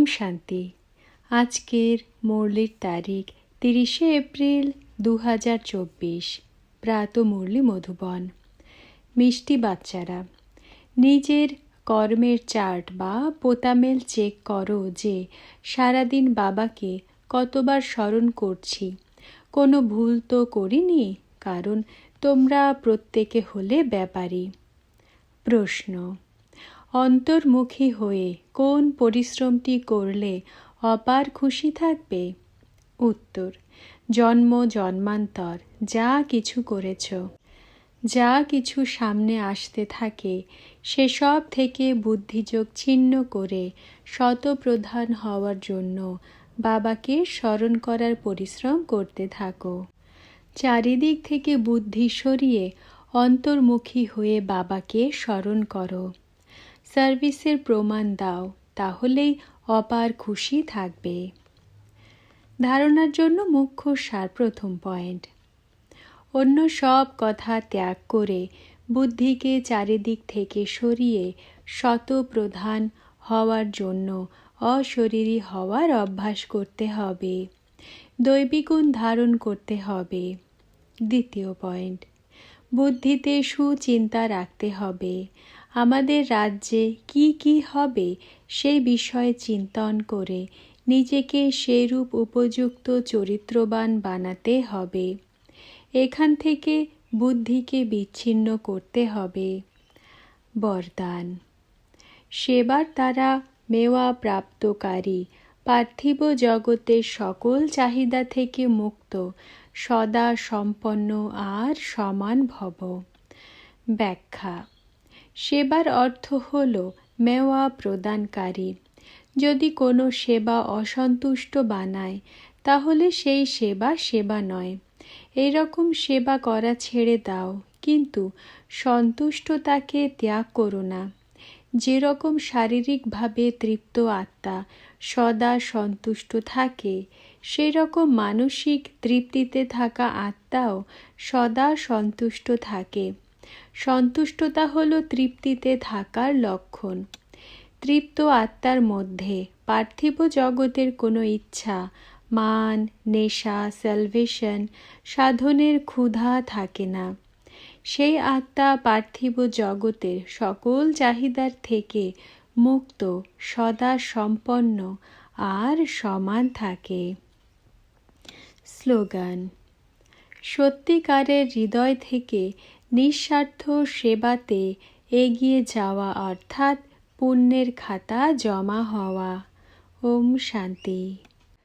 ওম শান্তি। আজকের মুরলির তারিখ তিরিশে এপ্রিল দু হাজার চব্বিশ। প্রাত মুরলি মধুবন। মিষ্টি বাচ্চারা, নিজের কর্মের চার্ট বা পোতামেল চেক করো যে সারাদিন বাবাকে কতবার স্মরণ করছি। কোনো ভুল তো করিনি, কারণ তোমরা প্রত্যেকে হলে ব্যাপারী। প্রশ্ন অন্তর্মুখী হয়ে কোন পরিশ্রমটি করলে অপার খুশি থাকবে? উত্তর, জন্ম, জন্মান্তর, যা কিছু করেছ। যা কিছু সামনে আসতে থাকে, সেসব থেকে বুদ্ধিযোগ ছিন্ন করে শতপ্রধান হওয়ার জন্য বাবাকে স্মরণ করার পরিশ্রম করতে থাকো। চারিদিক থেকে বুদ্ধি সরিয়ে অন্তর্মুখী হয়ে বাবাকে স্মরণ করো। সার্ভিসের প্রমাণ দাও, তাহলেই অপার খুশি থাকবে। ধারণার জন্য মুখ্য সার প্রথম পয়েন্ট। অন্য সব কথা ত্যাগ করে বুদ্ধিকে চারিদিক থেকে সরিয়ে শতপ্রধান হওয়ার জন্য অশরীরী হওয়ার অভ্যাস করতে হবে। দৈবিগুণ ধারণ করতে হবে। দ্বিতীয় পয়েন্ট। বুদ্ধিতে সুচিন্তা রাখতে হবে। আমাদের রাজ্যে কি কি হবে সেই বিষয়ে চিন্তন করে নিজেকে সেরূপ উপযুক্ত চরিত্রবান বানাতে হবে। এখান থেকে বুদ্ধিকে বিচ্ছিন্ন করতে হবে। বরদান। সেবার তারা মেওয়া প্রাপ্তকারী, পার্থিব জগতের সকল চাহিদা থেকে মুক্ত, সদা সম্পন্ন আর সমান ভব। ব্যাখ্যা। সেবার অর্থ হল মেওয়া প্রদানকারী। যদি কোনো সেবা অসন্তুষ্ট বানায়, তাহলে সেই সেবা সেবা নয়। এরকম সেবা করা ছেড়ে দাও, কিন্তু সন্তুষ্টতাকে ত্যাগ করো না। যেরকম শারীরিকভাবে তৃপ্ত আত্মা সদা সন্তুষ্ট থাকে সেই রকম মানসিক তৃপ্তিতে থাকা আত্মাও সদা সন্তুষ্ট থাকে। সন্তুষ্টতা হল তৃপ্তিতে থাকার লক্ষণ। তৃপ্ত আত্মার মধ্যে পার্থিব জগতের কোনো ইচ্ছা, মান, নেশা স্যালভেশন সাধনের ক্ষুধা থাকে না। সেই আত্মা পার্থিব জগতের সকল চাহিদার থেকে মুক্ত, সদা সম্পন্ন আর সমান থাকে। স্লোগান, সত্যিকারের হৃদয় থেকে নিঃস্বার্থ সেবাতে এগিয়ে যাওয়া অর্থাৎ পুণ্যের খাতা জমা হওয়া। ওম শান্তি।